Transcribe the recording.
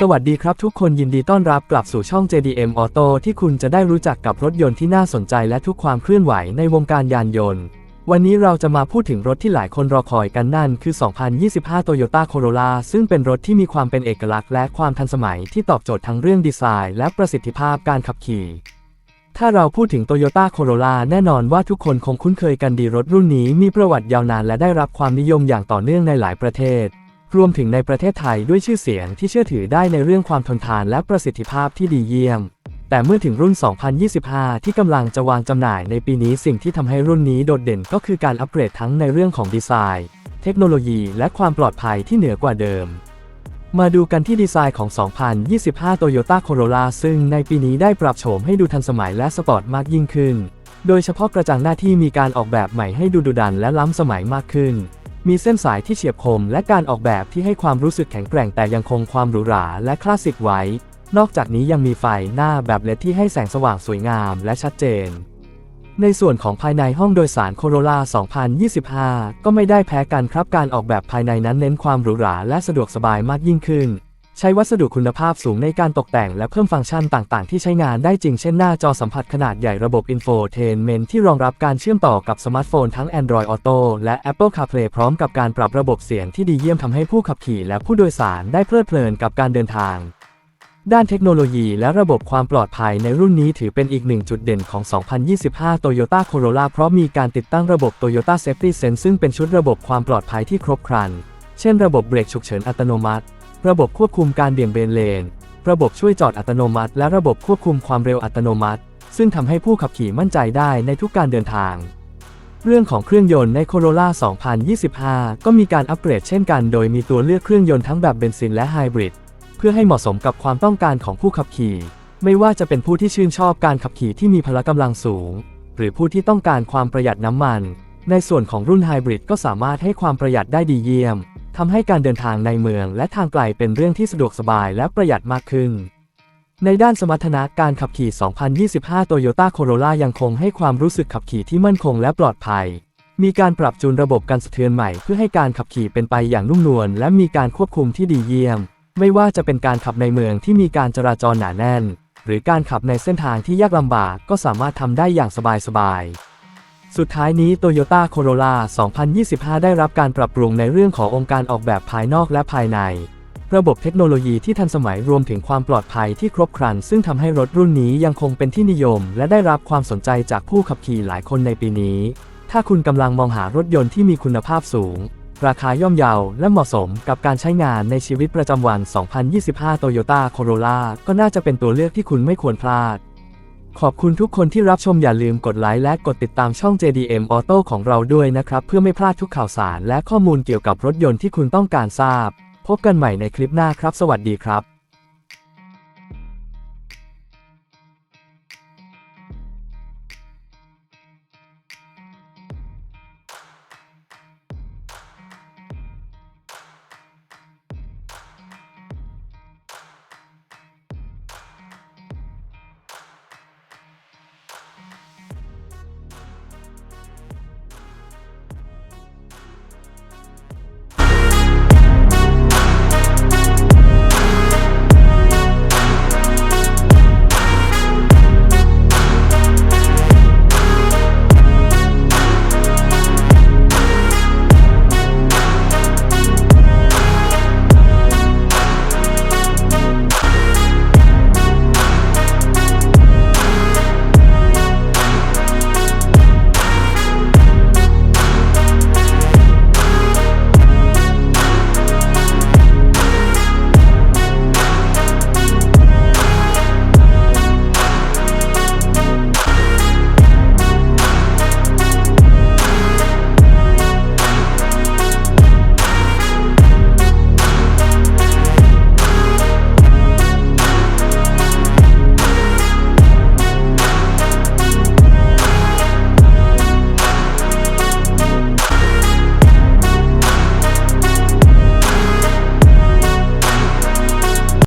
สวัสดีครับทุกคนยินดีต้อนรับกลับสู่ช่อง JDM Auto ที่คุณจะได้รู้จักกับรถยนต์ที่น่าสนใจและทุกความเคลื่อนไหวในวงการยานยนต์ วันนี้เราจะมาพูดถึงรถที่หลายคนรอคอยกันนั่นคือ 2025 Toyota Corolla ซึ่งเป็นรถที่มีความเป็นเอกลักษณ์และความทันสมัยที่ตอบโจทย์ทั้งเรื่องดีไซน์ และประสิทธิภาพการขับขี่ ถ้าเราพูดถึง Toyota Corolla แน่นอนว่าทุกคนคงคุ้นเคยกันดีรถรุ่นนี้มีประวัติยาวนานและได้รับความนิยมอย่างต่อเนื่องในหลายประเทศ รวมถึงในประเทศไทยด้วยชื่อเสียงที่เชื่อถือได้ในเรื่องความทนทานและประสิทธิภาพที่ดีเยี่ยม แต่เมื่อถึงรุ่น 2025 ที่กำลังจะวางจำหน่ายในปีนี้สิ่งที่ทำให้รุ่นนี้โดดเด่นก็คือการอัปเกรดทั้งในเรื่องของดีไซน์ เทคโนโลยีและความปลอดภัยที่เหนือกว่าเดิม มาดูกันที่ดีไซน์ของ 2025 Toyota Corolla ซึ่งในปีนี้ได้ปรับโฉมให้ดูทันสมัยและสปอร์ตมากยิ่งขึ้น โดยเฉพาะกระจังหน้าที่มีการออกแบบใหม่ให้ดูดุดันและล้ำสมัยมากขึ้น มีเส้นสายที่เฉียบคมและการออกแบบที่ให้ความรู้สึกแข็งแกร่งแต่ยังคงความหรูหราและคลาสสิกไว้ นอกจากนี้ยังมีไฟหน้าแบบเลดที่ให้แสงสว่างสวยงามและชัดเจน ในส่วนของภายในห้องโดยสาร Corolla 2025 ก็ไม่ได้แพ้กันครับการออกแบบภายในนั้นเน้นความหรูหราและสะดวกสบายมากยิ่งขึ้น ใช้วัสดุคุณภาพสูงในการตกแต่งและเพิ่มฟังก์ชันต่างๆ ที่ใช้งานได้จริงเช่นหน้าจอสัมผัสขนาดใหญ่ระบบ Infotainment ที่รองรับการเชื่อมต่อกับสมาร์ทโฟนทั้ง Android Auto และ Apple CarPlay พร้อมกับการปรับระบบเสียงที่ดีเยี่ยมทำให้ผู้ขับขี่และผู้โดยสารได้เพลิดเพลินกับการเดินทางด้านเทคโนโลยีและระบบความปลอดภัยในรุ่นนี้ถือเป็นอีกหนึ่งจุดเด่นของ 2025 Toyota Corolla เพราะมีการติดตั้งระบบ Toyota Safety Sense ซึ่งเป็นชุดระบบความปลอดภัยที่ครบครัน เช่นระบบเบรกฉุกเฉินอัตโนมัติ ระบบควบคุมการเบี่ยงเบนเลน ระบบช่วยจอดอัตโนมัติ และระบบควบคุมความเร็วอัตโนมัติ ซึ่งทำให้ผู้ขับขี่มั่นใจได้ในทุกการเดินทาง เรื่องของเครื่องยนต์ใน Corolla 2025 ก็มีการอัปเกรดเช่นกัน โดยมีตัวเลือกเครื่องยนต์ทั้งแบบเบนซินและไฮบริด เพื่อให้เหมาะสมกับความต้องการของผู้ขับขี่ ไม่ว่าจะเป็นผู้ที่ชื่นชอบการขับขี่ที่มีพละกำลังสูง หรือผู้ที่ต้องการความประหยัดน้ำมัน ในส่วนของรุ่นไฮบริดก็สามารถให้ความประหยัดได้ดีเยี่ยม ทำให้การเดินทางในเมืองและทางไกลเป็นเรื่องที่สะดวกสบายและประหยัดมากขึ้น ในด้านสมรรถนะการขับขี่ 2025 Toyota Corolla ยังคงให้ความรู้สึกขับขี่ที่มั่นคงและปลอดภัย มีการปรับจูนระบบการสะเทือนใหม่เพื่อให้การขับขี่เป็นไปอย่างนุ่มนวลและมีการควบคุมที่ดีเยี่ยม ไม่ว่าจะเป็นการขับในเมืองที่มีการจราจรหนาแน่น หรือการขับในเส้นทางที่ยากลำบากก็สามารถทำได้อย่างสบายๆ สุดท้ายนี้ Toyota Corolla 2025 ได้รับการปรับปรุงในเรื่องขององค์การออกแบบภายนอกและภายใน ระบบเทคโนโลยีที่ทันสมัยรวมถึงความปลอดภัยที่ครบครัน ซึ่งทำให้รถรุ่นนี้ยังคงเป็นที่นิยม และได้รับความสนใจจากผู้ขับขี่หลายคนในปีนี้ ถ้าคุณกำลังมองหารถยนต์ที่มีคุณภาพสูง ราคาย่อมเยาและเหมาะสมกับการใช้งานในชีวิตประจำวัน 2025 Toyota Corolla ก็น่าจะเป็นตัวเลือกที่คุณไม่ควรพลาด ขอบคุณทุกคนที่รับชมอย่าลืมกดไลค์และกดติดตามช่อง JDM Auto ของเราด้วยนะครับ เพื่อไม่พลาดทุกข่าวสารและข้อมูลเกี่ยวกับรถยนต์ที่คุณต้องการทราบ พบกันใหม่ในคลิปหน้าครับ สวัสดีครับ